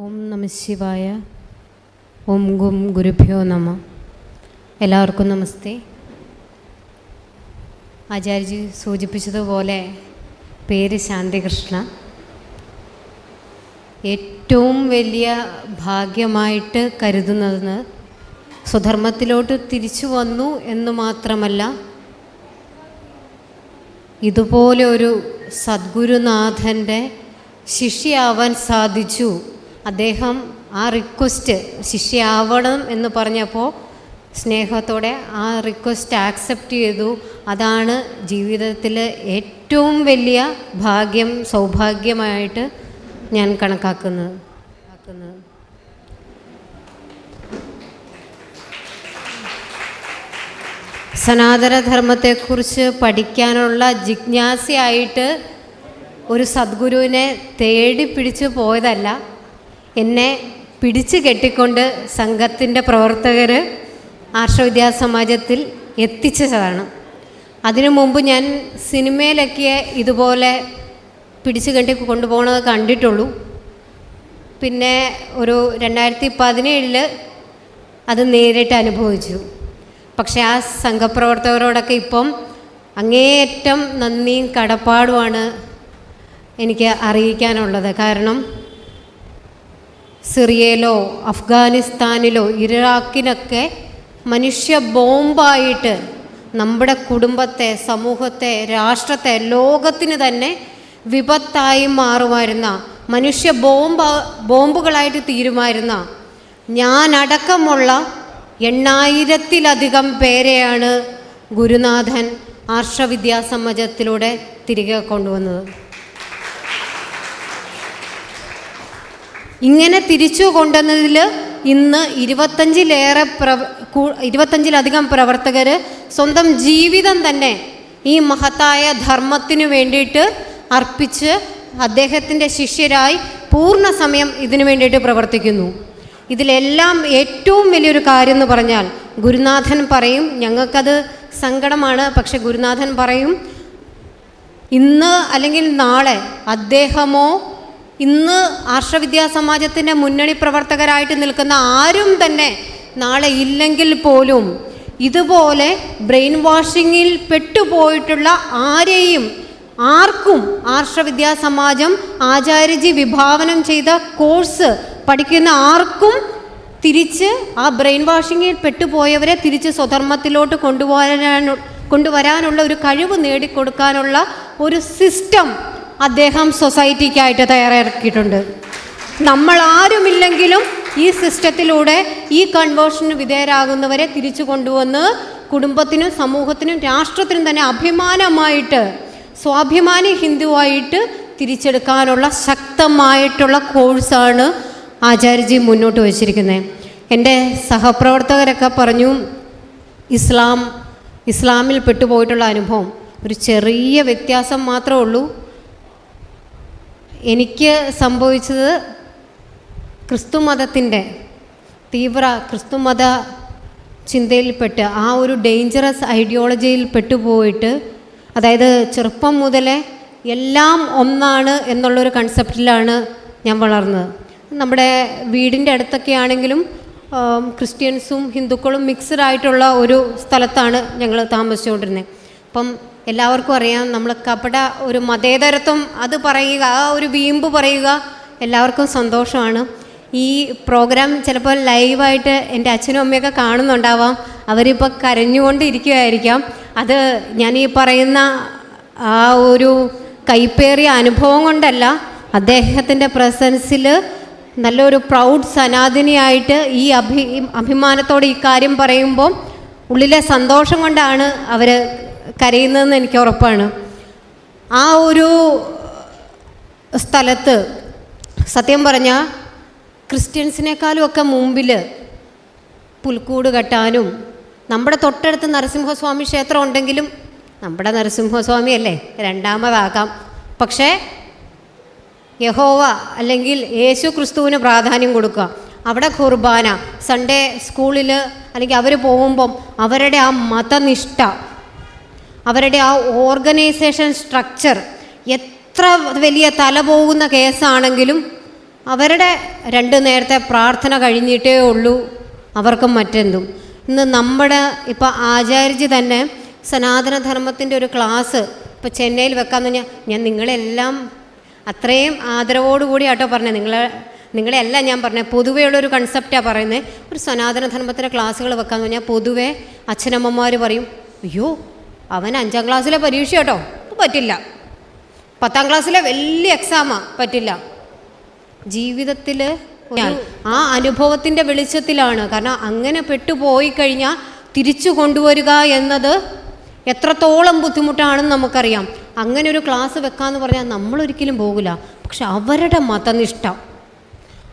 ഓം നമ ശിവായ. ഓം ഗും ഗുരുഭ്യോ നമ. എല്ലാവർക്കും നമസ്തേ. ആചാര്യജി സൂചിപ്പിച്ചതുപോലെ പേര് ശാന്തികൃഷ്ണ. ഏറ്റവും വലിയ ഭാഗ്യമായിട്ട് കരുതുന്നത് സ്വധർമ്മത്തിലോട്ട് തിരിച്ചു വന്നു എന്ന് മാത്രമല്ല ഇതുപോലെ ഒരു സദ്ഗുരുനാഥന്റെ ശിഷ്യയാവാൻ സാധിച്ചു അദ്ദേഹം ആ റിക്വസ്റ്റ് ശിഷ്യാവണം എന്ന് പറഞ്ഞപ്പോൾ സ്നേഹത്തോടെ ആ റിക്വസ്റ്റ് ആക്സെപ്റ്റ് ചെയ്തു. അതാണ് ജീവിതത്തിൽ ഏറ്റവും വലിയ ഭാഗ്യം സൗഭാഗ്യമായിട്ട് ഞാൻ കണക്കാക്കുന്നത്. സനാതനധർമ്മത്തെക്കുറിച്ച് പഠിക്കാനുള്ള ജിജ്ഞാസയായിട്ട് ഒരു സദ്ഗുരുവിനെ തേടി പിടിച്ചു പോയതല്ല. എന്നെ പിടിച്ചു കെട്ടിക്കൊണ്ട് സംഘത്തിന്റെ പ്രവർത്തകർ ആർഷവിദ്യാസമാജത്തിൽ എത്തിച്ചതാണ്. അതിനു മുമ്പ് ഞാൻ സിനിമയിലൊക്കെ ഇതുപോലെ പിടിച്ചു കെട്ടി കൊണ്ടുപോകണത് കണ്ടിട്ടുള്ളൂ. പിന്നെ ഒരു രണ്ടായിരത്തി പതിനേഴിൽ അത് നേരിട്ട് അനുഭവിച്ചു. പക്ഷേ ആ സംഘപ്രവർത്തകരോടൊക്കെ ഇപ്പം അങ്ങേയറ്റം നന്ദിയും കടപ്പാടുമാണ് എനിക്ക് അറിയിക്കാനുള്ളത്. കാരണം സിറിയയിലോ അഫ്ഗാനിസ്ഥാനിലോ ഇറാഖിനൊക്കെ മനുഷ്യ ബോംബായിട്ട് നമ്മുടെ കുടുംബത്തെ സമൂഹത്തെ രാഷ്ട്രത്തെ ലോകത്തിന് തന്നെ വിപത്തായി മാറുമായിരുന്ന മനുഷ്യ ബോംബ ബോംബുകളായിട്ട് തീരുമായിരുന്ന ഞാനടക്കമുള്ള എണ്ണായിരത്തിലധികം പേരെയാണ് ഗുരുനാഥൻ ആർഷവിദ്യാസമ്മജത്തിലൂടെ തിരികെ കൊണ്ടുവന്നത്. ഇങ്ങനെ തിരിച്ചു കൊണ്ടുവന്നതിൽ ഇന്ന് ഇരുപത്തഞ്ചിലേറെ പ്രവ ഇരുപത്തഞ്ചിലധികം പ്രവർത്തകർ സ്വന്തം ജീവിതം തന്നെ ഈ മഹത്തായ ധർമ്മത്തിനു വേണ്ടിയിട്ട് അർപ്പിച്ച് അദ്ദേഹത്തിന്റെ ശിഷ്യരായി പൂർണ സമയം ഇതിനു വേണ്ടിയിട്ട് പ്രവർത്തിക്കുന്നു. ഇതിലെല്ലാം ഏറ്റവും വലിയൊരു കാര്യം എന്ന് പറഞ്ഞാൽ ഗുരുനാഥൻ പറയും ഞങ്ങൾക്കത് സങ്കടമാണ് പക്ഷെ ഗുരുനാഥൻ പറയും ഇന്ന് അല്ലെങ്കിൽ നാളെ അദ്ദേഹമോ ഇന്ന് ആർഷവിദ്യാ സമാജത്തിന്റെ മുന്നണി പ്രവർത്തകരായിട്ട് നിൽക്കുന്ന ആരും തന്നെ നാളെ ഇല്ലെങ്കിൽ പോലും ഇതുപോലെ ബ്രെയിൻ വാഷിങ്ങിൽ പെട്ടുപോയിട്ടുള്ള ആരെയും ആർക്കും ആർഷവിദ്യാ സമാജം ആചാര്യജി വിഭാവനം ചെയ്ത കോഴ്സ് പഠിക്കുന്ന ആർക്കും തിരിച്ച് ആ ബ്രെയിൻ വാഷിങ്ങിൽ പെട്ടുപോയവരെ തിരിച്ച് സ്വധർമ്മത്തിലോട്ട് കൊണ്ടുവരാനു കൊണ്ടുവരാനുള്ള ഒരു കഴിവ് നേടിക്കൊടുക്കാനുള്ള ഒരു സിസ്റ്റം അദ്ദേഹം സൊസൈറ്റിക്കായിട്ട് തയ്യാറാക്കിയിട്ടുണ്ട്. നമ്മൾ ആരുമില്ലെങ്കിലും ഈ സിസ്റ്റത്തിലൂടെ ഈ കൺവേർഷന് വിധേയരാകുന്നവരെ തിരിച്ചു കൊണ്ടുവന്ന് കുടുംബത്തിനും സമൂഹത്തിനും രാഷ്ട്രത്തിനും തന്നെ അഭിമാനമായിട്ട് സ്വാഭിമാനി ഹിന്ദുവായിട്ട് തിരിച്ചെടുക്കാനുള്ള ശക്തമായിട്ടുള്ള കോഴ്സാണ് ആചാര്യജി മുന്നോട്ട് വച്ചിരിക്കുന്നത്. എന്റെ സഹപ്രവർത്തകരൊക്കെ പറഞ്ഞു ഇസ്ലാം ഇസ്ലാമിൽ പെട്ടുപോയിട്ടുള്ള അനുഭവം. ഒരു ചെറിയ വ്യത്യാസം മാത്രമേ ഉള്ളൂ. എനിക്ക് സംഭവിച്ചത് ക്രിസ്തു മതത്തിന്റെ തീവ്ര ക്രിസ്തു മത ചിന്തയിൽപ്പെട്ട് ആ ഒരു ഡേഞ്ചറസ് ഐഡിയോളജിയിൽ പെട്ടുപോയിട്ട് അതായത് ചെറുപ്പം മുതലേ എല്ലാം ഒന്നാണ് എന്നുള്ളൊരു കൺസെപ്റ്റിലാണ് ഞാൻ വളർന്നത്. നമ്മുടെ വീടിന്റെ അടുത്തൊക്കെ ആണെങ്കിലും ക്രിസ്ത്യൻസും ഹിന്ദുക്കളും മിക്സഡ് ആയിട്ടുള്ള ഒരു സ്ഥലത്താണ് ഞങ്ങൾ താമസിച്ചുകൊണ്ടിരുന്നത്. അപ്പം എല്ലാവർക്കും അറിയാം. നമ്മൾ കപട ഒരു മതേതരത്വം അത് പറയുക ആ ഒരു വീമ്പ് പറയുക എല്ലാവർക്കും സന്തോഷമാണ്. ഈ പ്രോഗ്രാം ചിലപ്പോൾ ലൈവായിട്ട് എന്റെ അച്ഛനും അമ്മയൊക്കെ കാണുന്നുണ്ടാവാം. അവരിപ്പോൾ കരഞ്ഞുകൊണ്ടിരിക്കുകയായിരിക്കാം. അത് ഞാൻ ഈ പറയുന്ന ആ ഒരു കൈപ്പേറിയ അനുഭവം കൊണ്ടല്ല അദ്ദേഹത്തിന്റെ പ്രസൻസിൽ നല്ലൊരു പ്രൗഡ് സനാതിനിയായിട്ട് ഈ അഭി അഭിമാനത്തോടെ ഈ കാര്യം പറയുമ്പോൾ ഉള്ളിലെ സന്തോഷം കൊണ്ടാണ് അവർ കരയുന്നതെന്ന് എനിക്ക് ഉറപ്പാണ്. ആ ഒരു സ്ഥലത്ത് സത്യം പറഞ്ഞാൽ ക്രിസ്ത്യൻസിനേക്കാളും ഒക്കെ മുമ്പിൽ പുൽക്കൂട് കെട്ടാനും നമ്മുടെ തൊട്ടടുത്ത് നരസിംഹസ്വാമി ക്ഷേത്രം ഉണ്ടെങ്കിലും നമ്മുടെ നരസിംഹസ്വാമി അല്ലേ? രണ്ടാമതാകാം പക്ഷേ യഹോവ അല്ലെങ്കിൽ യേശു ക്രിസ്തുവിന് പ്രാധാന്യം കൊടുക്കുക. അവിടെ കുർബാന സൺഡേ സ്കൂളിൽ അല്ലെങ്കിൽ അവർ പോകുമ്പം അവരുടെ ആ മതനിഷ്ഠ അവരുടെ ആ ഓർഗനൈസേഷൻ സ്ട്രക്ചർ എത്ര വലിയ തല പോകുന്ന കേസാണെങ്കിലും അവരുടെ രണ്ട് നേരത്തെ പ്രാർത്ഥന കഴിഞ്ഞിട്ടേ ഉള്ളൂ അവർക്കും മറ്റെന്തും. ഇന്ന് നമ്മുടെ ഇപ്പോൾ ആചാര്യജി തന്നെ സനാതനധർമ്മത്തിന്റെ ഒരു ക്ലാസ് ഇപ്പോൾ ചെന്നൈയിൽ വെക്കാമെന്ന് പറഞ്ഞാൽ ഞാൻ നിങ്ങളെല്ലാം അത്രയും ആദരവോടുകൂടി ആട്ടോ പറഞ്ഞത് നിങ്ങളെ നിങ്ങളെല്ലാം ഞാൻ പറഞ്ഞത് പൊതുവേ ഉള്ളൊരു കൺസെപ്റ്റാണ് പറയുന്നത് ഒരു സനാതനധർമ്മത്തിന്റെ ക്ലാസ്സുകൾ വെക്കാമെന്ന് പറഞ്ഞാൽ പൊതുവേ അച്ഛനമ്മമാർ പറയും അയ്യോ അവൻ അഞ്ചാം ക്ലാസ്സിലെ പരീക്ഷ കേട്ടോ. പറ്റില്ല. പത്താം ക്ലാസ്സിലെ വലിയ എക്സാമാ പറ്റില്ല. ജീവിതത്തിൽ ആ അനുഭവത്തിന്റെ വെളിച്ചത്തിലാണ്. കാരണം അങ്ങനെ പെട്ടുപോയി കഴിഞ്ഞാൽ തിരിച്ചു കൊണ്ടുവരിക എന്നത് എത്രത്തോളം ബുദ്ധിമുട്ടാണെന്ന് നമുക്കറിയാം. അങ്ങനെ ഒരു ക്ലാസ് വെക്കാന്ന് പറഞ്ഞാൽ നമ്മളൊരിക്കലും പോകില്ല പക്ഷെ അവരുടെ മതനിഷ്ഠ.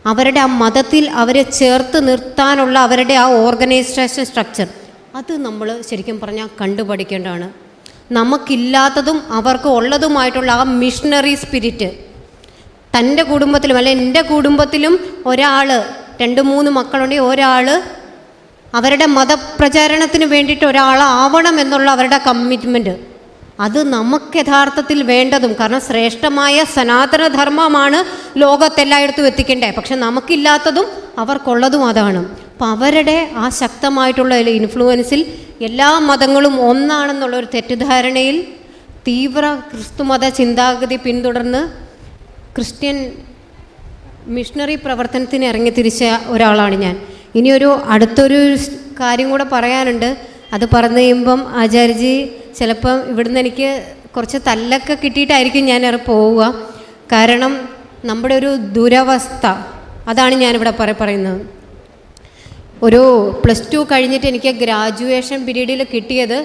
അവരുടെ ആ മതത്തിൽ അവരെ ചേർത്ത് നിർത്താനുള്ള അവരുടെ ആ ഓർഗനൈസേഷൻ സ്ട്രക്ചർ അത് നമ്മൾ ശരിക്കും പറഞ്ഞാൽ കണ്ടുപഠിക്കേണ്ടതാണ്. നമുക്കില്ലാത്തതും അവർക്ക് ഉള്ളതുമായിട്ടുള്ള ആ മിഷണറി സ്പിരിറ്റ് തന്റെ കുടുംബത്തിലും അല്ലെ എന്റെ കുടുംബത്തിലും ഒരാൾ രണ്ട് മൂന്ന് മക്കളുണ്ടെങ്കിൽ ഒരാൾ അവരുടെ മതപ്രചാരണത്തിന് വേണ്ടിയിട്ട് ഒരാളാവണം എന്നുള്ള അവരുടെ കമ്മിറ്റ്മെന്റ് അത് നമുക്ക് യഥാർത്ഥത്തിൽ വേണ്ടതും കാരണം ശ്രേഷ്ഠമായ സനാതനധർമ്മമാണ് ലോകത്തെല്ലായിടത്തും എത്തിക്കേണ്ടത്. പക്ഷെ നമുക്കില്ലാത്തതും അവർക്കുള്ളതും അതാണ്. അപ്പം അവരുടെ ആ ശക്തമായിട്ടുള്ള ഇൻഫ്ലുവൻസിൽ എല്ലാ മതങ്ങളും ഒന്നാണെന്നുള്ള ഒരു തെറ്റിദ്ധാരണയിൽ തീവ്ര ക്രിസ്തുമത ചിന്താഗതി പിന്തുടർന്ന് ക്രിസ്ത്യൻ മിഷണറി പ്രവർത്തനത്തിന് ഇറങ്ങി തിരിച്ച ഒരാളാണ് ഞാൻ. ഇനിയൊരു അടുത്തൊരു കാര്യം കൂടെ പറയാനുണ്ട്. അത് പറഞ്ഞു കഴിയുമ്പം ആചാര്യജി ചിലപ്പം ഇവിടുന്ന് എനിക്ക് കുറച്ച് തല്ലൊക്കെ കിട്ടിയിട്ടായിരിക്കും ഞാൻ പോവുക. കാരണം നമ്മുടെ ഒരു ദുരവസ്ഥ അതാണ് ഞാനിവിടെ പറ പറയുന്നത്. ഒരു പ്ലസ് ടു കഴിഞ്ഞിട്ട് എനിക്ക് ഗ്രാജുവേഷൻ പീരീഡിൽ കിട്ടിയത്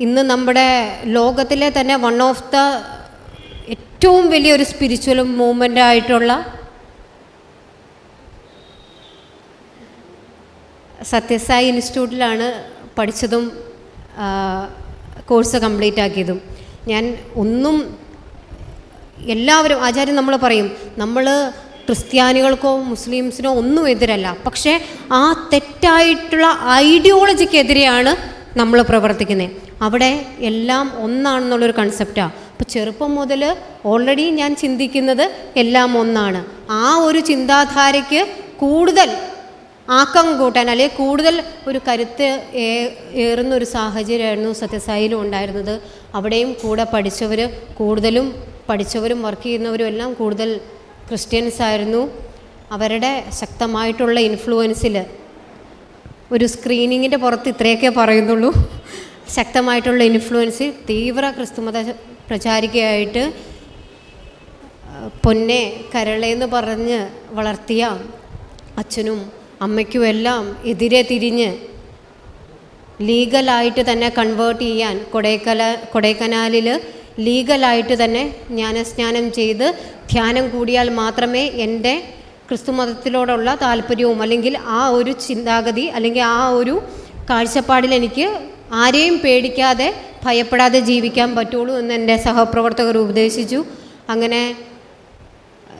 ഇന്ന് നമ്മുടെ ലോകത്തിലെ തന്നെ വൺ ഓഫ് ദ ഏറ്റവും വലിയൊരു സ്പിരിച്വൽ മൂവ്മെന്റ് ആയിട്ടുള്ള സത്യസായി ഇൻസ്റ്റിറ്റ്യൂട്ടിലാണ് പഠിച്ചതും കോഴ്സ് കംപ്ലീറ്റ് ആക്കിയതും. ഞാൻ ഒന്നും എല്ലാവരും ആചാര്യം നമ്മൾ പറയും നമ്മൾ ക്രിസ്ത്യാനികൾക്കോ മുസ്ലിംസിനോ ഒന്നും എതിരല്ല. പക്ഷേ ആ തെറ്റായിട്ടുള്ള ഐഡിയോളജിക്കെതിരെയാണ് നമ്മൾ പ്രവർത്തിക്കുന്നത്. അവിടെ എല്ലാം ഒന്നാണെന്നുള്ളൊരു കൺസെപ്റ്റാണ് അപ്പോൾ ചെറുപ്പം മുതൽ ഓൾറെഡി ഞാൻ ചിന്തിക്കുന്നത് എല്ലാം ഒന്നാണ്. ആ ഒരു ചിന്താധാരയ്ക്ക് കൂടുതൽ ആക്കം കൂട്ടാൻ അല്ലെങ്കിൽ കൂടുതൽ ഒരു കരുത്ത് ഏറുന്ന ഒരു സാഹചര്യമായിരുന്നു സത്യസായിലും ഉണ്ടായിരുന്നത്. അവിടെയും കൂടെ പഠിച്ചവർ കൂടുതലും പഠിച്ചവരും വർക്ക് ചെയ്യുന്നവരും എല്ലാം കൂടുതൽ ക്രിസ്ത്യൻസ് ആയിരുന്നു അവരുടെ ശക്തമായിട്ടുള്ള ഇൻഫ്ലുവൻസിൽ ഒരു സ്ക്രീനിങ്ങിന്റെ പുറത്ത് ഇത്രയൊക്കെ പറയുന്നുള്ളൂ. ശക്തമായിട്ടുള്ള ഇൻഫ്ലുവൻസ് തീവ്ര ക്രിസ്തുമത പ്രചാരികയായിട്ട് പൊന്നെ കരളേന്ന് പറഞ്ഞ് വളർത്തിയ അച്ഛനും അമ്മയ്ക്കും എല്ലാം എതിരെ തിരിഞ്ഞ് ലീഗലായിട്ട് തന്നെ കൺവേർട്ട് ചെയ്യാൻ കൊടൈക്കല കൊടൈക്കനാലിൽ ലീഗലായിട്ട് തന്നെ ജ്ഞാനസ്നാനം ചെയ്ത് ധ്യാനം കൂടിയാൽ മാത്രമേ എന്റെ ക്രിസ്തുമതത്തിലോടുള്ള താല്പര്യവും അല്ലെങ്കിൽ ആ ഒരു ചിന്താഗതി അല്ലെങ്കിൽ ആ ഒരു കാഴ്ചപ്പാടിൽ എനിക്ക് ആരെയും പേടിക്കാതെ ഭയപ്പെടാതെ ജീവിക്കാൻ പറ്റുള്ളൂ എന്ന് എന്റെ സഹപ്രവർത്തകർ ഉപദേശിച്ചു. അങ്ങനെ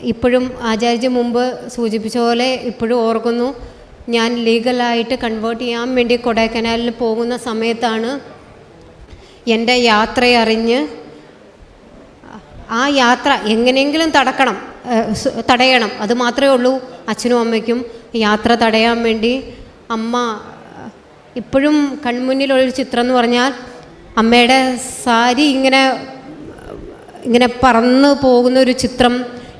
ഇപ്പോഴും ആചാര്യ മുമ്പ് സൂചിപ്പിച്ച പോലെ ഇപ്പോഴും ഓർക്കുന്നു. ഞാൻ ലീഗലായിട്ട് കൺവേർട്ട് ചെയ്യാൻ വേണ്ടി കൊടൈക്കനാലിൽ പോകുന്ന സമയത്താണ് എന്റെ യാത്രയറിഞ്ഞ് ആ യാത്ര എങ്ങനെയെങ്കിലും തടക്കണം തടയണം. അത് മാത്രമേ ഉള്ളൂ. അച്ഛനും അമ്മയ്ക്കും യാത്ര തടയാൻ വേണ്ടി അമ്മ ഇപ്പോഴും കൺമുന്നിലുള്ളൊരു ചിത്രം എന്ന് പറഞ്ഞാൽ അമ്മയുടെ സാരി ഇങ്ങനെ ഇങ്ങനെ പറന്ന് പോകുന്ന ഒരു ചിത്രം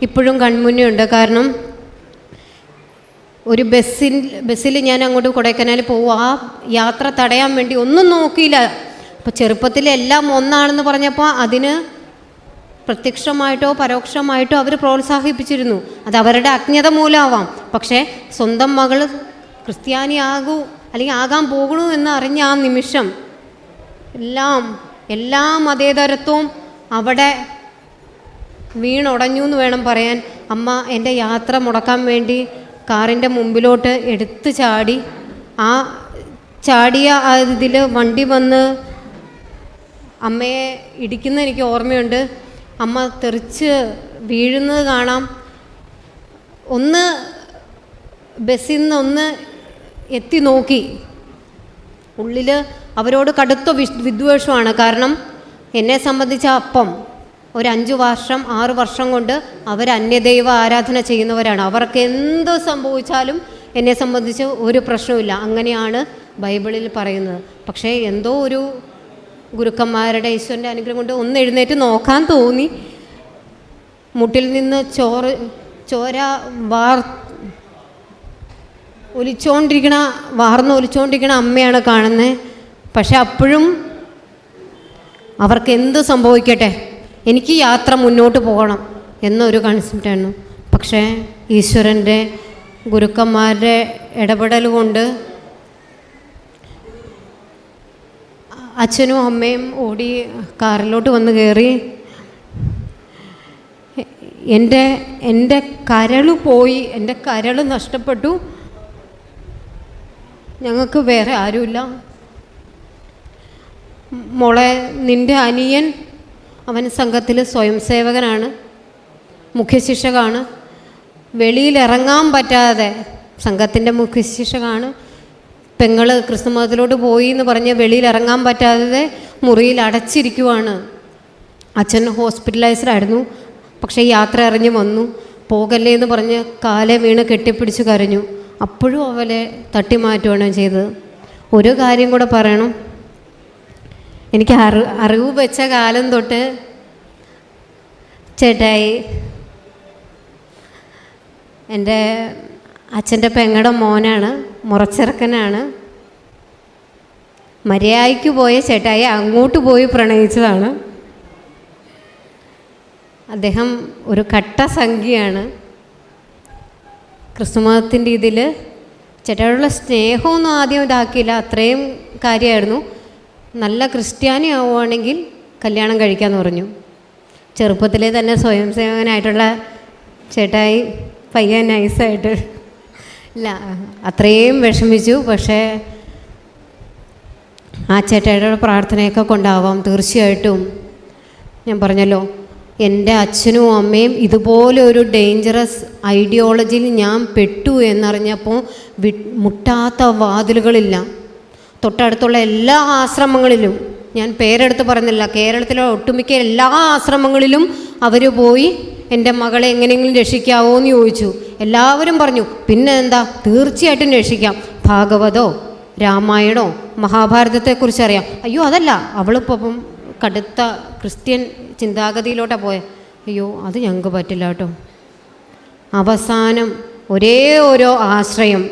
ഇപ്പോഴും കൺമുന്നിലുണ്ട്. കാരണം ഒരു ബസ്സിൽ ബസ്സിൽ ഞാൻ അങ്ങോട്ട് കൊടൈക്കനാൽ പോകും ആ യാത്ര തടയാൻ വേണ്ടി ഒന്നും നോക്കിയില്ല. അപ്പോൾ ചെറുപ്പത്തിൽ എല്ലാം ഒന്നാണെന്ന് പറഞ്ഞപ്പോൾ അതിന് പ്രത്യക്ഷമായിട്ടോ പരോക്ഷമായിട്ടോ അവർ പ്രോത്സാഹിപ്പിച്ചിരുന്നു. അത് അവരുടെ അജ്ഞത മൂലമാവാം. പക്ഷേ സ്വന്തം മകൾ ക്രിസ്ത്യാനിയാകൂ അല്ലെങ്കിൽ ആകാൻ പോകണു എന്ന് അറിഞ്ഞ ആ നിമിഷം എല്ലാം എല്ലാ മതേതരത്വവും അവിടെ വീണുടഞ്ഞു എന്ന് വേണം പറയാൻ. അമ്മ എന്റെ യാത്ര മുടക്കാൻ വേണ്ടി കാറിന്റെ മുമ്പിലോട്ട് എടുത്തു ചാടി. ആ ചാടിയ ആ ഇതിൽ വണ്ടി വന്ന് അമ്മയെ ഇടിക്കുന്ന എനിക്ക് ഓർമ്മയുണ്ട്. അമ്മ തെറിച്ച് വീഴുന്നത് കാണാം. ഒന്ന് ബസ്സിൽ നിന്ന് ഒന്ന് എത്തി നോക്കി. ഉള്ളിൽ അവരോട് കടുത്ത വിഷ് വിദ്വേഷമാണ്. കാരണം എന്നെ സംബന്ധിച്ച അപ്പം ഒരു അഞ്ച് വർഷം ആറ് വർഷം കൊണ്ട് അവർ അന്യദൈവ ആരാധന ചെയ്യുന്നവരാണ്. അവർക്ക് എന്ത് സംഭവിച്ചാലും എന്നെ സംബന്ധിച്ച് ഒരു പ്രശ്നവുമില്ല. അങ്ങനെയാണ് ബൈബിളിൽ പറയുന്നത്. പക്ഷേ എന്തോ ഒരു ഗുരുക്കന്മാരുടെ ഈശ്വരന്റെ അനുഗ്രഹം കൊണ്ട് ഒന്ന് എഴുന്നേറ്റ് നോക്കാൻ തോന്നി. മുട്ടിൽ നിന്ന് ചോറ് ചോര വാർ ഒലിച്ചുകൊണ്ടിരിക്കണ വാർന്ന് ഒലിച്ചുകൊണ്ടിരിക്കണ അമ്മയാണ് കാണുന്നത് പക്ഷെ അപ്പോഴും അവർക്ക് എന്ത് സംഭവിക്കട്ടെ? എനിക്ക് യാത്ര മുന്നോട്ട് പോകണം എന്നൊരു കൺസെപ്റ്റായിരുന്നു പക്ഷേ ഈശ്വരന്റെ ഗുരുക്കന്മാരുടെ ഇടപെടൽ കൊണ്ട് അച്ഛനും അമ്മയും ഓടി കാറിലോട്ട് വന്ന് കയറി. എന്റെ എന്റെ കരൾ പോയി. എന്റെ കരൾ നഷ്ടപ്പെട്ടു. ഞങ്ങൾക്ക് വേറെ ആരുമില്ല. മോളെ നിന്റെ അനിയൻ അവൻ സംഘത്തിൽ സ്വയം സേവകനാണ് മുഖ്യശിക്ഷകാണ്. വെളിയിലിറങ്ങാൻ പറ്റാതെ സംഘത്തിന്റെ മുഖ്യശിക്ഷകാണ് പെങ്ങൾ ക്രിസ്തുമതത്തിലോട്ട് പോയി എന്ന് പറഞ്ഞ് വെളിയിൽ ഇറങ്ങാൻ പറ്റാതെ മുറിയിൽ അടച്ചിരിക്കുവാണ്. അച്ഛൻ ഹോസ്പിറ്റലൈസ്ഡ് ആയിരുന്നു. പക്ഷേ യാത്ര അറിഞ്ഞ് വന്നു. പോകല്ലേ എന്ന് പറഞ്ഞ് കാലെ വീണ് കെട്ടിപ്പിടിച്ച് കരഞ്ഞു. അപ്പോഴും അവലെ തട്ടി മാറ്റുകയാണ് ചെയ്തത്. ഒരു കാര്യം കൂടെ പറയണം. എനിക്ക് അറി അറിവ് വെച്ച കാലം തൊട്ട് ചേട്ടായി എന്റെ അച്ഛന്റെ പെങ്ങടെ മോനാണ് മുറച്ചിറക്കനാണ്. മര്യാദയ്ക്ക് പോയ ചേട്ടായി അങ്ങോട്ട് പോയി പ്രണയിച്ചതാണ്. അദ്ദേഹം ഒരു കട്ട സംഖ്യയാണ്. ക്രിസ്തുമതത്തിന്റെ ഇതിൽ ചേട്ടായോടുള്ള സ്നേഹമൊന്നും ആദ്യം ഇതാക്കിയില്ല അത്രയും കാര്യമായിരുന്നു. നല്ല ക്രിസ്ത്യാനി ആവുകയാണെങ്കിൽ കല്യാണം കഴിക്കാമെന്ന് പറഞ്ഞു. ചെറുപ്പത്തിലേ തന്നെ സ്വയം സേവകനായിട്ടുള്ള ചേട്ടായി പയ്യൻ നൈസായിട്ട് ഇല്ല. അത്രയും വിഷമിച്ചു. പക്ഷേ ആ ചേട്ടായിയുടെ പ്രാർത്ഥനയൊക്കെ കൊണ്ടാവാം. തീർച്ചയായിട്ടും. ഞാൻ പറഞ്ഞല്ലോ എന്റെ അച്ഛനും അമ്മയും ഇതുപോലെ ഒരു ഡേഞ്ചറസ് ഐഡിയോളജിയിൽ ഞാൻ പെട്ടു എന്നറിഞ്ഞപ്പോൾ വി മുട്ടാത്ത വാതിലുകളില്ല. തൊട്ടടുത്തുള്ള എല്ലാ ആശ്രമങ്ങളിലും ഞാൻ പേരെടുത്ത് പറഞ്ഞില്ല കേരളത്തിലെ ഒട്ടുമിക്ക എല്ലാ ആശ്രമങ്ങളിലും അവർ പോയി എന്റെ മകളെ എങ്ങനെയെങ്കിലും രക്ഷിക്കാവോ എന്ന് ചോദിച്ചു. എല്ലാവരും പറഞ്ഞു പിന്നെ എന്താ തീർച്ചയായിട്ടും രക്ഷിക്കാം. ഭാഗവതോ രാമായണോ മഹാഭാരതത്തെക്കുറിച്ച് അറിയാം അയ്യോ അതല്ല. അവളിപ്പം കടുത്ത ക്രിസ്ത്യൻ ചിന്താഗതിയിലോട്ടാണ് പോയത് അയ്യോ അത് ഞങ്ങൾക്ക് പറ്റില്ല കേട്ടോ. അവസാനം ഒരേ ഓരോ ആശ്രയം.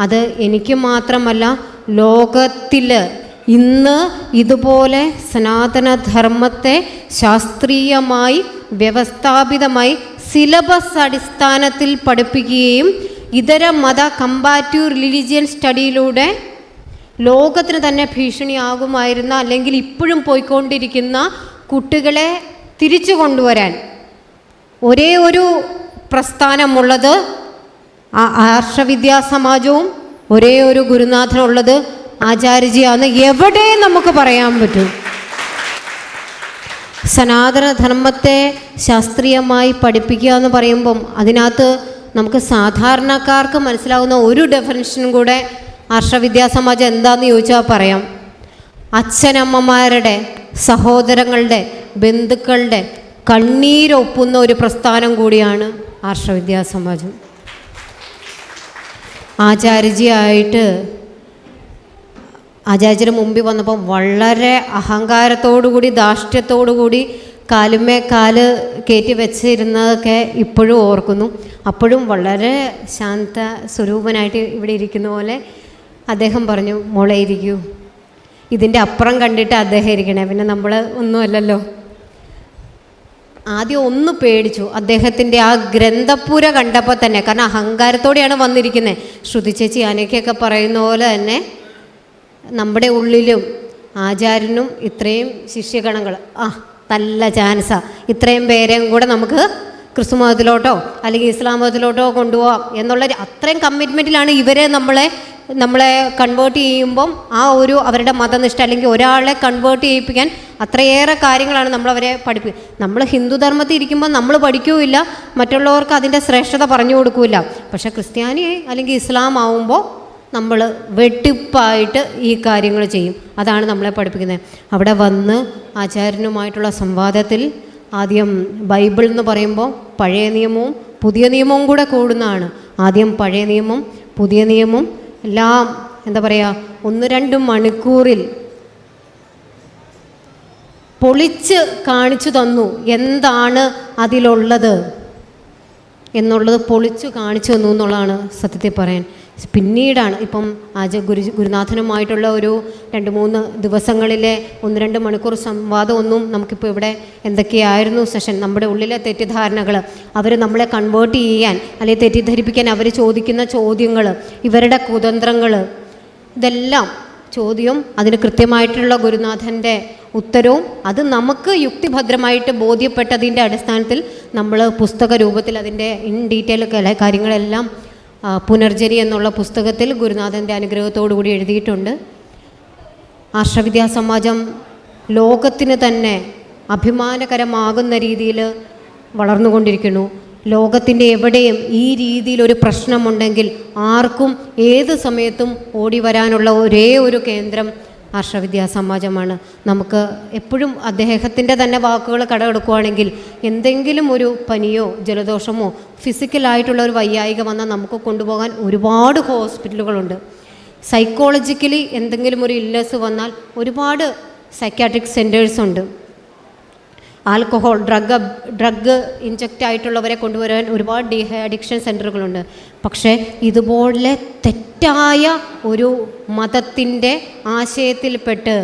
അത് എനിക്ക് മാത്രമല്ല ലോകത്തിൽ ഇന്ന് ഇതുപോലെ സനാതനധർമ്മത്തെ ശാസ്ത്രീയമായി വ്യവസ്ഥാപിതമായി സിലബസ് അടിസ്ഥാനത്തിൽ പഠിപ്പിക്കുകയും ഇതര മത കമ്പാറ്റീവ് റിലീജിയൻ സ്റ്റഡിയിലൂടെ ലോകത്തിന് തന്നെ ഭീഷണിയാകുമായിരുന്ന അല്ലെങ്കിൽ ഇപ്പോഴും പോയിക്കൊണ്ടിരിക്കുന്ന കുട്ടികളെ തിരിച്ചു കൊണ്ടുവരാൻ ഒരേ ഒരു പ്രസ്ഥാനമുള്ളത് ആ ആർഷവിദ്യാ സമാജവും ഒരേ ഒരു ഗുരുനാഥനുള്ളത് ആചാര്യജിയാന്ന് എവിടെ നമുക്ക് പറയാൻ പറ്റും? സനാതനധർമ്മത്തെ ശാസ്ത്രീയമായി പഠിപ്പിക്കുക എന്ന് പറയുമ്പം അതിനകത്ത് നമുക്ക് സാധാരണക്കാർക്ക് മനസ്സിലാവുന്ന ഒരു ഡെഫിനിഷനും കൂടെ ആർഷവിദ്യാ സമാജം എന്താണെന്ന് ചോദിച്ചാൽ പറയാം. അച്ഛനമ്മമാരുടെ സഹോദരങ്ങളുടെ ബന്ധുക്കളുടെ കണ്ണീരൊപ്പുന്ന ഒരു പ്രസ്ഥാനം കൂടിയാണ് ആർഷവിദ്യാ സമാജം ആചാര്യജിയായിട്ട് ആചാര്യന് മുമ്പിൽ വന്നപ്പം വളരെ അഹങ്കാരത്തോടുകൂടി ധാർഷ്ട്യത്തോടുകൂടി കാലുമേ കാൽ കയറ്റി വെച്ചിരുന്നതൊക്കെ ഇപ്പോഴും ഓർക്കുന്നു. അപ്പോഴും വളരെ ശാന്ത സ്വരൂപനായിട്ട് ഇവിടെ ഇരിക്കുന്ന പോലെ അദ്ദേഹം പറഞ്ഞു മോളെ ഇരിക്കൂ. ഇതിന്റെ അപ്പുറം കണ്ടിട്ട് അദ്ദേഹം ഇരിക്കണേ. പിന്നെ നമ്മൾ ഒന്നുമല്ലല്ലോ. ആദ്യം ഒന്ന് പേടിച്ചു. അദ്ദേഹത്തിന്റെ ആ ഗ്രന്ഥപ്പുര കണ്ടപ്പോൾ തന്നെ കാരണം അഹങ്കാരത്തോടെയാണ് വന്നിരിക്കുന്നത്. ശ്രുതി ചേച്ചി അനക്കൊക്കെ പറയുന്ന പോലെ തന്നെ നമ്മുടെ ഉള്ളിലും ആചാര്യനും ഇത്രയും ശിഷ്യഗണങ്ങൾ. ആ നല്ല ചാൻസാ ഇത്രയും പേരെയും കൂടെ നമുക്ക് ക്രിസ്തു മതത്തിലോട്ടോ അല്ലെങ്കിൽ ഇസ്ലാം മതത്തിലോട്ടോ കൊണ്ടുപോകാം എന്നുള്ള അത്രയും കമ്മിറ്റ്മെന്റിലാണ് ഇവരെ നമ്മളെ നമ്മളെ കൺവേർട്ട് ചെയ്യുമ്പം ആ ഒരു അവരുടെ മതനിഷ്ഠ അല്ലെങ്കിൽ ഒരാളെ കൺവേർട്ട് ചെയ്യിപ്പിക്കാൻ അത്രയേറെ കാര്യങ്ങളാണ് നമ്മളവരെ പഠിപ്പി. നമ്മൾ ഹിന്ദു ധർമ്മത്തിൽ ഇരിക്കുമ്പോൾ നമ്മൾ പഠിക്കുകയില്ല മറ്റുള്ളവർക്ക് അതിന്റെ ശ്രേഷ്ഠത പറഞ്ഞു കൊടുക്കില്ല. പക്ഷേ ക്രിസ്ത്യാനി അല്ലെങ്കിൽ ഇസ്ലാം ആവുമ്പോൾ നമ്മൾ വെട്ടിപ്പായിട്ട് ഈ കാര്യങ്ങൾ ചെയ്യും. അതാണ് നമ്മളെ പഠിപ്പിക്കുന്നത്. അവിടെ വന്ന് ആചാര്യനുമായിട്ടുള്ള സംവാദത്തിൽ ആദ്യം ബൈബിൾ എന്ന് പറയുമ്പോൾ പഴയ നിയമവും പുതിയ നിയമവും കൂടെ കൂടുന്നതാണ്. ആദ്യം പഴയ നിയമം പുതിയ നിയമം എല്ലാം എന്താ പറയുക ഒന്ന് രണ്ട് മണിക്കൂറിൽ പൊളിച്ച് കാണിച്ചു തന്നു. എന്താണ് അതിലുള്ളത്? എന്നുള്ളത് പൊളിച്ചു കാണിച്ചു തന്നു എന്നുള്ളതാണ് സത്യത്തിൽ പറയാൻ. പിന്നീടാണ് ഇപ്പം ആച ഗുരു ഗുരുനാഥനുമായിട്ടുള്ള ഒരു രണ്ട് മൂന്ന് ദിവസങ്ങളിലെ ഒന്ന് രണ്ട് മണിക്കൂർ സംവാദമൊന്നും നമുക്കിപ്പോൾ ഇവിടെ എന്തൊക്കെയായിരുന്നു സെഷൻ? നമ്മുടെ ഉള്ളിലെ തെറ്റിദ്ധാരണകൾ അവർ നമ്മളെ കൺവേർട്ട് ചെയ്യാൻ അല്ലെങ്കിൽ തെറ്റിദ്ധരിപ്പിക്കാൻ അവർ ചോദിക്കുന്ന ചോദ്യങ്ങൾ ഇവരുടെ കുതന്ത്രങ്ങൾ ഇതെല്ലാം ചോദ്യവും അതിന് കൃത്യമായിട്ടുള്ള ഗുരുനാഥന്റെ ഉത്തരവും അത് നമുക്ക് യുക്തിഭദ്രമായിട്ട് ബോധ്യപ്പെട്ടതിന്റെ അടിസ്ഥാനത്തിൽ നമ്മൾ പുസ്തക രൂപത്തിൽ അതിന്റെ ഇൻ ഡീറ്റെയിൽ കാര്യങ്ങളെല്ലാം ആ, പുനർജനി എന്നുള്ള പുസ്തകത്തിൽ ഗുരുനാഥന്റെ അനുഗ്രഹത്തോടുകൂടി എഴുതിയിട്ടുണ്ട്. ആർഷവിദ്യാസമാജം ലോകത്തിന് തന്നെ അഭിമാനകരമാകുന്ന രീതിയിൽ വളർന്നുകൊണ്ടിരിക്കുന്നു. ലോകത്തിന്റെ എവിടെയും ഈ രീതിയിൽ ഒരു പ്രശ്നമുണ്ടെങ്കിൽ ആർക്കും ഏത് സമയത്തും ഓടി വരാനുള്ള ഒരേ ഒരു കേന്ദ്രം ആർഷവിദ്യാ സമാജമാണ്. നമുക്ക് എപ്പോഴും അദ്ദേഹത്തിന്റെ തന്നെ വാക്കുകൾ കടമെടുക്കുകയാണെങ്കിൽ എന്തെങ്കിലും ഒരു പനിയോ ജലദോഷമോ ഫിസിക്കലായിട്ടുള്ള ഒരു വയ്യായിക വന്നാൽ നമുക്ക് കൊണ്ടുപോകാൻ ഒരുപാട് ഹോസ്പിറ്റലുകളുണ്ട്. സൈക്കോളജിക്കലി എന്തെങ്കിലും ഒരു ഇല്ലസ് വന്നാൽ ഒരുപാട് സൈക്കാട്രിക് സെന്റേഴ്സ് ഉണ്ട് ആൽക്കഹോൾ ഡ്രഗ് ഡ്രഗ് ഇഞ്ചക്റ്റ് ആയിട്ടുള്ളവരെ കൊണ്ടുവരാൻ ഒരുപാട് ഡി അഡിക്ഷൻ സെന്ററുകളുണ്ട് പക്ഷേ ഇതുപോലെ തെറ്റായ ഒരു മതത്തിന്റെ ആശയത്തിൽപ്പെട്ട്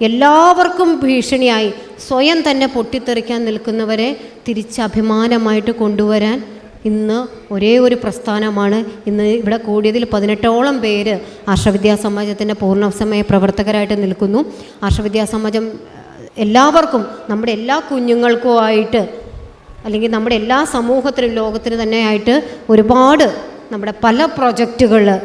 എല്ലാവർക്കും ഭീഷണിയായി സ്വയം തന്നെ പൊട്ടിത്തെറിക്കാൻ നിൽക്കുന്നവരെ തിരിച്ച് അഭിമാനമായിട്ട് കൊണ്ടുവരാൻ ഇന്ന് ഒരേ ഒരു പ്രസ്ഥാനമാണ്. ഇന്ന് ഇവിടെ കൂടിയതിൽ പതിനെട്ടോളം പേര് ആർഷവിദ്യാസമാജത്തിന്റെ പൂർണസമയ പ്രവർത്തകരായിട്ട് നിൽക്കുന്നു. ആർഷവിദ്യാ സമാജം എല്ലാവർക്കും നമ്മുടെ എല്ലാ കുഞ്ഞുങ്ങൾക്കും ആയിട്ട് അല്ലെങ്കിൽ നമ്മുടെ എല്ലാ സമൂഹത്തിനും ലോകത്തിന് തന്നെ ആയിട്ട് ഒരുപാട് നമ്മുടെ പല പ്രൊജക്റ്റുകൾ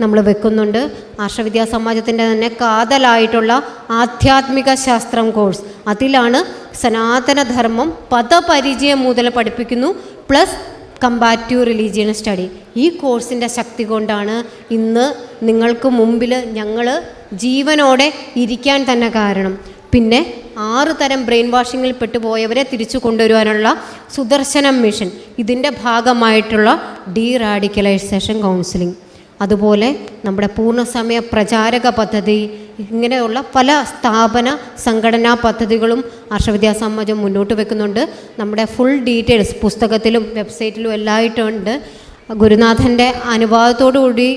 നമ്മൾ വെക്കുന്നുണ്ട്. ആർഷവിദ്യാ സമാജത്തിന്റെ തന്നെ കാതലായിട്ടുള്ള ആധ്യാത്മിക ശാസ്ത്രം കോഴ്സ്. അതിലാണ് സനാതനധർമ്മം പദപരിചയം മുതൽ പഠിപ്പിക്കുന്നു പ്ലസ് കമ്പാറ്റീവ് റിലീജിയൻ സ്റ്റഡി. ഈ കോഴ്സിന്റെ ശക്തി കൊണ്ടാണ് ഇന്ന് നിങ്ങൾക്ക് മുമ്പിൽ ഞങ്ങൾ ജീവനോടെ ഇരിക്കാൻ തന്നെ കാരണം. പിന്നെ ആറ് തരം ബ്രെയിൻ വാഷിങ്ങിൽ പെട്ടുപോയവരെ തിരിച്ചു കൊണ്ടുവരുവാനുള്ള സുദർശനം മിഷൻ. ഇതിന്റെ ഭാഗമായിട്ടുള്ള ഡീ റാഡിക്കലൈസേഷൻ കൗൺസിലിംഗ്. അതുപോലെ നമ്മുടെ പൂർണസമയ പ്രചാരക പദ്ധതി ഇങ്ങനെയുള്ള പല സ്ഥാപന സംഘടനാ പദ്ധതികളും ആർഷവിദ്യാ സമാജം മുന്നോട്ട് വെക്കുന്നുണ്ട്. നമ്മുടെ ഫുൾ ഡീറ്റെയിൽസ് പുസ്തകത്തിലും വെബ്സൈറ്റിലും എല്ലായിട്ടുണ്ട്. ഗുരുനാഥന്റെ അനുവാദത്തോടു കൂടി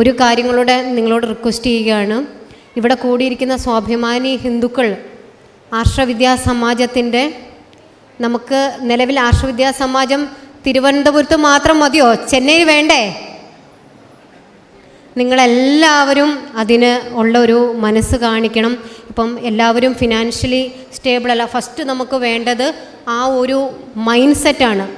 ഒരു കാര്യങ്ങളുടെ നിങ്ങളോട് റിക്വസ്റ്റ് ചെയ്യുകയാണ്. ഇവിടെ കൂടിയിരിക്കുന്ന സ്വാഭിമാനി ഹിന്ദുക്കൾ ആർഷവിദ്യാ സമാജത്തിന്റെ നമുക്ക് നിലവിൽ ആർഷവിദ്യാ സമാജം തിരുവനന്തപുരത്ത് മാത്രം മതിയോ? ചെന്നൈ വേണ്ടേ? നിങ്ങളെല്ലാവരും അതിന് ഉള്ള ഒരു മനസ്സ് കാണിക്കണം. ഇപ്പം എല്ലാവരും ഫിനാൻഷ്യലി സ്റ്റേബിൾ അല്ല. ഫസ്റ്റ് നമുക്ക് വേണ്ടത് ആ ഒരു മൈൻഡ് സെറ്റാണ്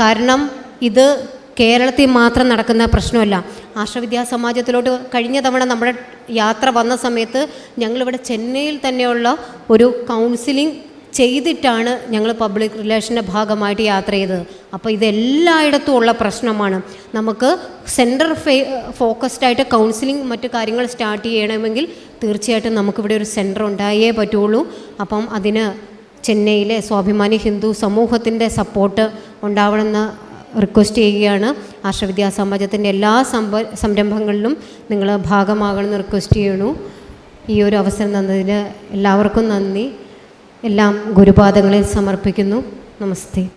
കാരണം ഇത് കേരളത്തിൽ മാത്രം നടക്കുന്ന പ്രശ്നമല്ല. ആശ്രവിദ്യാ സമാജത്തിലോട്ട് കഴിഞ്ഞ തവണ നമ്മുടെ യാത്ര വന്ന സമയത്ത് ഞങ്ങളിവിടെ ചെന്നൈയിൽ തന്നെയുള്ള ഒരു കൗൺസിലിംഗ് ചെയ്തിട്ടാണ് ഞങ്ങൾ പബ്ലിക് റിലേഷന്റെ ഭാഗമായിട്ട് യാത്ര ചെയ്തത്. അപ്പോൾ ഇതെല്ലായിടത്തും ഉള്ള പ്രശ്നമാണ്. നമുക്ക് സെന്റർ ഫേ ഫോക്കസ്ഡ് ആയിട്ട് കൗൺസിലിംഗ് മറ്റു കാര്യങ്ങൾ സ്റ്റാർട്ട് ചെയ്യണമെങ്കിൽ തീർച്ചയായിട്ടും നമുക്കിവിടെ ഒരു സെന്റർ ഉണ്ടായേ പറ്റുള്ളൂ. അപ്പം അതിന് ചെന്നൈയിലെ സ്വാഭിമാനി ഹിന്ദു സമൂഹത്തിന്റെ സപ്പോർട്ട് ഉണ്ടാവണമെന്ന് റിക്വസ്റ്റ് ചെയ്യുകയാണ്. ആർഷവിദ്യാ സമാജത്തിന്റെ എല്ലാ സംഭ സംരംഭങ്ങളിലും നിങ്ങൾ ഭാഗമാകണമെന്ന് റിക്വസ്റ്റ് ചെയ്യണു ഈ ഒരു അവസരം തന്നതിന് എല്ലാവർക്കും നന്ദി. എല്ലാം ഗുരുപാദങ്ങളിൽ സമർപ്പിക്കുന്നു. നമസ്തേ.